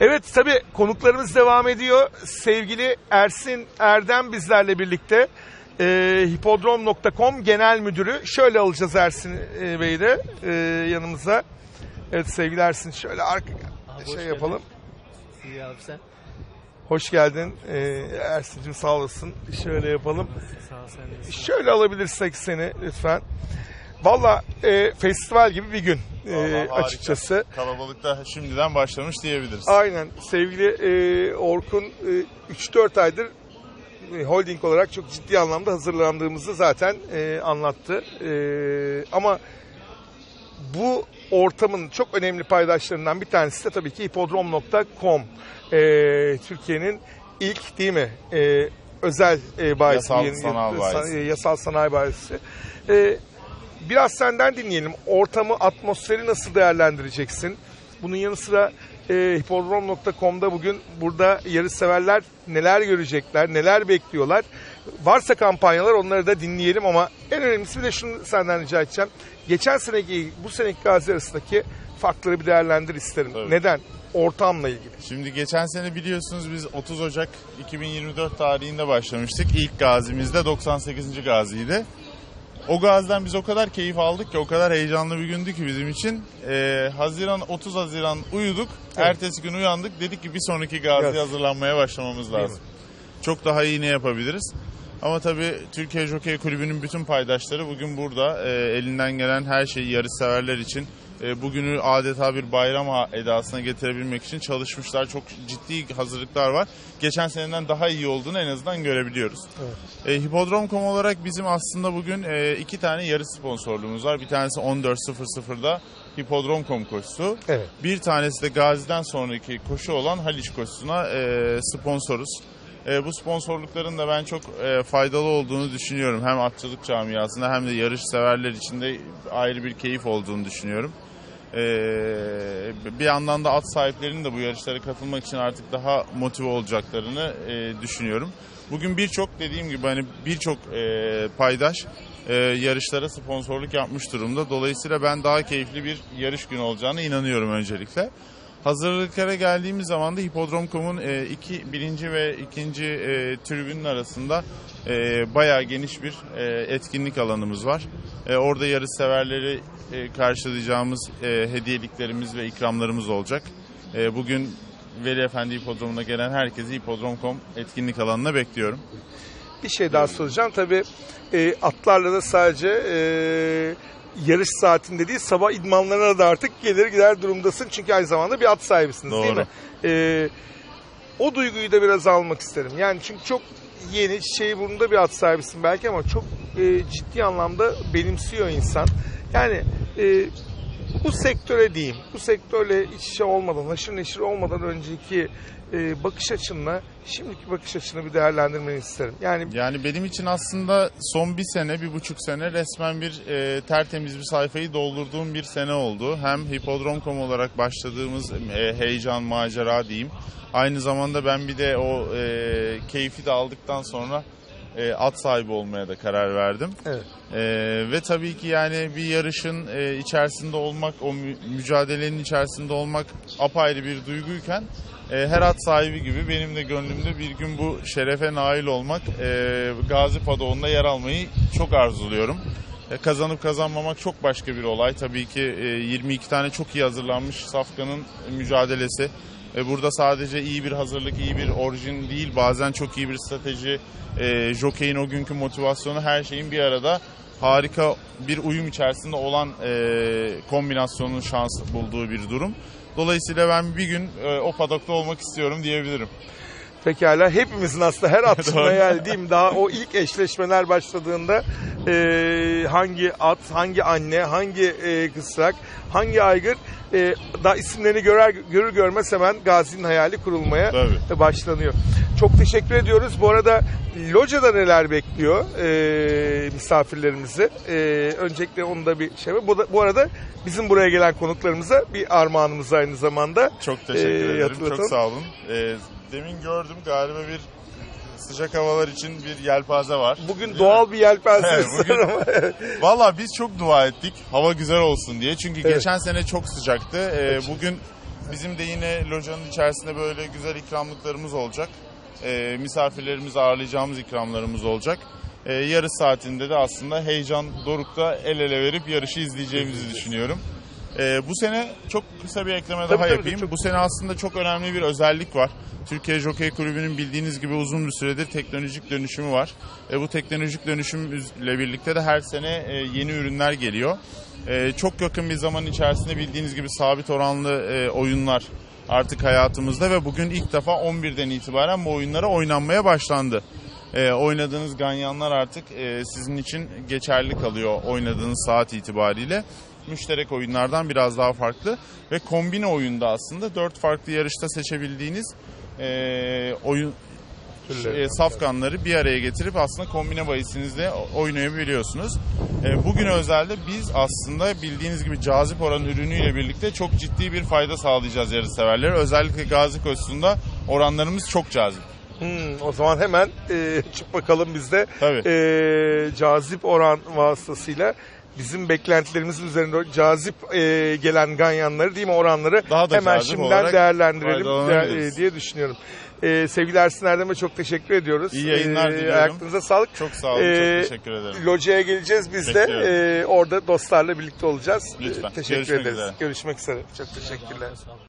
Evet tabii konuklarımız devam ediyor. Sevgili Ersin Erdem bizlerle birlikte. Ee, Hipodrom.com Genel Müdürü. Şöyle alacağız Ersin e, Bey'i de e, yanımıza. Evet sevgili Ersin şöyle arka Abi, şey yapalım. geldin. İyi abi sen. Hoş geldin ee, Ersin'cim sağ olasın. Şöyle yapalım. Sağ ol sen de. iyisin. Şöyle alabilirsek seni lütfen. Valla e, festival gibi bir gün e, açıkçası. Kalabalık da şimdiden başlamış diyebiliriz. Aynen sevgili e, Orkun e, 3-4 aydır e, holding olarak çok ciddi anlamda hazırlandığımızı zaten e, anlattı. E, ama bu ortamın çok önemli paydaşlarından bir tanesi de tabii ki hipodrom.com. E, Türkiye'nin ilk değil mi e, özel e, bayisi. Yasal sanayi bayisi. e, yasal sanayi bayisi. E, biraz senden dinleyelim. Ortamı, atmosferi nasıl değerlendireceksin? Bunun yanı sıra e, hipodrom.com'da bugün burada yarışseverler neler görecekler, neler bekliyorlar. Varsa kampanyalar onları da dinleyelim ama en önemlisi de şunu senden rica edeceğim. Geçen seneki, bu seneki Gazi arasındaki farkları bir değerlendir isterim. Tabii. Neden? Ortamla ilgili. Şimdi geçen sene biliyorsunuz biz 30 Ocak 2024 tarihinde başlamıştık. İlk gazimizde 98. gaziydi. O gaziden biz o kadar keyif aldık ki o kadar heyecanlı bir gündü ki bizim için. Ee, Haziran 30 Haziran uyuduk. Evet. Ertesi gün uyandık. Dedik ki bir sonraki gaziye Evet. hazırlanmaya başlamamız lazım. Çok daha iyi ne yapabiliriz? Ama tabii Türkiye Jockey Kulübü'nün bütün paydaşları bugün burada. Ee, elinden gelen her şeyi yarışseverler için e, bugünü adeta bir bayram edasına getirebilmek için çalışmışlar. Çok ciddi hazırlıklar var. Geçen seneden daha iyi olduğunu en azından görebiliyoruz. E, Hipodrom.com olarak bizim aslında bugün e, iki tane yarış sponsorluğumuz var. Bir tanesi 14.00'da Hipodrom.com koşusu. Evet. Bir tanesi de Gazi'den sonraki koşu olan Haliç koşusuna e, sponsoruz. E, bu sponsorlukların da ben çok e, faydalı olduğunu düşünüyorum. Hem atçılık camiasında hem de yarış severler için de ayrı bir keyif olduğunu düşünüyorum. E, bir yandan da at sahiplerinin de bu yarışlara katılmak için artık daha motive olacaklarını e, düşünüyorum. Bugün birçok dediğim gibi hani birçok e, paydaş e, yarışlara sponsorluk yapmış durumda. Dolayısıyla ben daha keyifli bir yarış günü olacağına inanıyorum öncelikle. Hazırlıklara geldiğimiz zaman da Hipodrom.com'un e, iki, birinci ve ikinci e, tribünün arasında e, bayağı geniş bir e, etkinlik alanımız var. E, orada yarış severleri e, karşılayacağımız e, hediyeliklerimiz ve ikramlarımız olacak. E, bugün Veli Efendi Hipodromu'na gelen herkesi Hipodrom.com etkinlik alanına bekliyorum. Bir şey daha soracağım. Tabii e, atlarla da sadece e, yarış saatinde değil sabah idmanlarına da artık gelir gider durumdasın. Çünkü aynı zamanda bir at sahibisiniz değil Doğru. mi? E, o duyguyu da biraz almak isterim. Yani çünkü çok yeni şey burnunda bir at sahibisin belki ama çok e, ciddi anlamda benimsiyor insan. Yani e, bu sektöre diyeyim, bu sektörle iç içe olmadan, haşır neşir olmadan önceki e, bakış açınla şimdiki bakış açını bir değerlendirmeni isterim. Yani Yani benim için aslında son bir sene, bir buçuk sene resmen bir e, tertemiz bir sayfayı doldurduğum bir sene oldu. Hem Hipodrom.com olarak başladığımız e, heyecan, macera diyeyim. Aynı zamanda ben bir de o e, keyfi de aldıktan sonra e, at sahibi olmaya da karar verdim. Evet. E, ve tabii ki yani bir yarışın e, içerisinde olmak, o mü- mücadelenin içerisinde olmak apayrı bir duyguyken e, her at sahibi gibi benim de gönlümde bir gün bu şerefe nail olmak, e, Gazi Padoğu'nda yer almayı çok arzuluyorum. E, kazanıp kazanmamak çok başka bir olay. Tabii ki e, 22 tane çok iyi hazırlanmış Safkan'ın mücadelesi. E, burada sadece iyi bir hazırlık, iyi bir orijin değil, bazen çok iyi bir strateji, e, jockey'in o günkü motivasyonu, her şeyin bir arada harika bir uyum içerisinde olan e, kombinasyonun şans bulduğu bir durum. Dolayısıyla ben bir gün e, o padokta olmak istiyorum diyebilirim. Pekala hepimizin aslında her atışına mi? Daha o ilk eşleşmeler başladığında e, hangi at, hangi anne, hangi e, kısrak, hangi aygır e, daha isimlerini görer, görür görmez hemen Gazi'nin hayali kurulmaya Tabii. başlanıyor. Çok teşekkür ediyoruz. Bu arada locada neler bekliyor e, misafirlerimizi? E, öncelikle onu da bir şey var. Bu, da- bu arada bizim buraya gelen konuklarımıza bir armağanımız aynı zamanda. Çok teşekkür Ee, ederim. Çok sağ olun. E, demin gördüm galiba bir sıcak havalar için bir yelpaze var. Bugün doğal bir yelpaze Evet, bugün- Valla biz çok dua ettik hava güzel olsun diye. Çünkü Evet. geçen sene çok sıcaktı. Ee, bugün Bizim de yine locanın içerisinde böyle güzel ikramlıklarımız olacak. E, misafirlerimizi ağırlayacağımız ikramlarımız olacak. E, yarış saatinde de aslında heyecan dorukta el ele verip yarışı izleyeceğimizi düşünüyorum. E, bu sene çok kısa bir ekleme Tabii, daha tabii, yapayım. çok- Bu sene aslında çok önemli bir özellik var. Türkiye Jockey Kulübü'nün bildiğiniz gibi uzun bir süredir teknolojik dönüşümü var. E, bu teknolojik dönüşümle birlikte de her sene e, yeni ürünler geliyor. E, çok yakın bir zaman içerisinde bildiğiniz gibi sabit oranlı e, oyunlar artık hayatımızda ve bugün ilk defa 11'den itibaren bu oyunlara oynanmaya başlandı. E, oynadığınız ganyanlar artık e, sizin için geçerli kalıyor oynadığınız saat itibariyle. Müşterek oyunlardan biraz daha farklı ve kombine oyunda aslında dört farklı yarışta seçebildiğiniz e, oyun e, safkanları bir araya getirip aslında kombine bahisinizde oynayabiliyorsunuz. E, bugün özelde biz aslında bildiğiniz gibi cazip oran ürünüyle birlikte çok ciddi bir fayda sağlayacağız yarış severlere. Özellikle gazi koşusunda oranlarımız çok cazip. Hmm, o zaman hemen e, çık bakalım biz de Tabii. e, cazip oran vasıtasıyla bizim beklentilerimizin üzerinde cazip e, gelen ganyanları değil mi oranları Daha da hemen cazip şimdiden olarak değerlendirelim faydalanabiliriz. de- e, diye düşünüyorum. E, sevgili Ersin Erdem'e çok teşekkür ediyoruz. İyi yayınlar E, diliyorum. Ayaklarınıza sağlık. Çok sağ olun, çok teşekkür ederim. Locaya geleceğiz biz de. Bekliyorum. E, orada dostlarla birlikte olacağız. Lütfen. E, teşekkür Görüşmek ederiz. üzere. Görüşmek üzere. Çok teşekkürler.